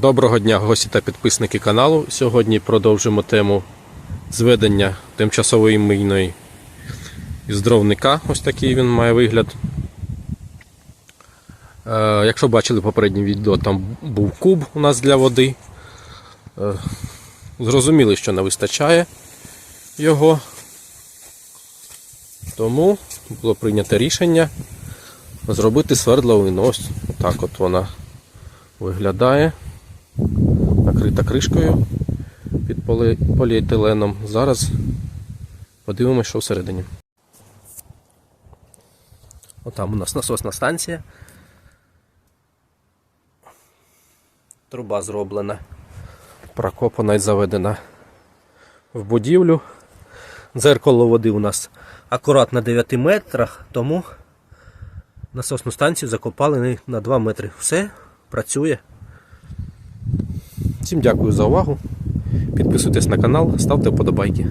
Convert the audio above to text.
Доброго дня, гості та підписники каналу. Сьогодні продовжимо тему зведення тимчасової мийної із дровника. Ось такий він має вигляд. Е, якщо бачили попереднє відео, там був куб у нас для води. Е, зрозуміли, що не вистачає його. Тому було прийнято рішення зробити свердловину. Ось так от вона виглядає накрита кришкою під полі... поліетиленом. Зараз подивимося, що всередині. Отам у нас насосна станція. Труба зроблена, прокопана і заведена в будівлю. Дзеркало води у нас акурат на 9 метрах, тому насосну станцію закопали на 2 метри. Все працює. Всім дякую за увагу. Підписуйтесь на канал, ставте вподобайки.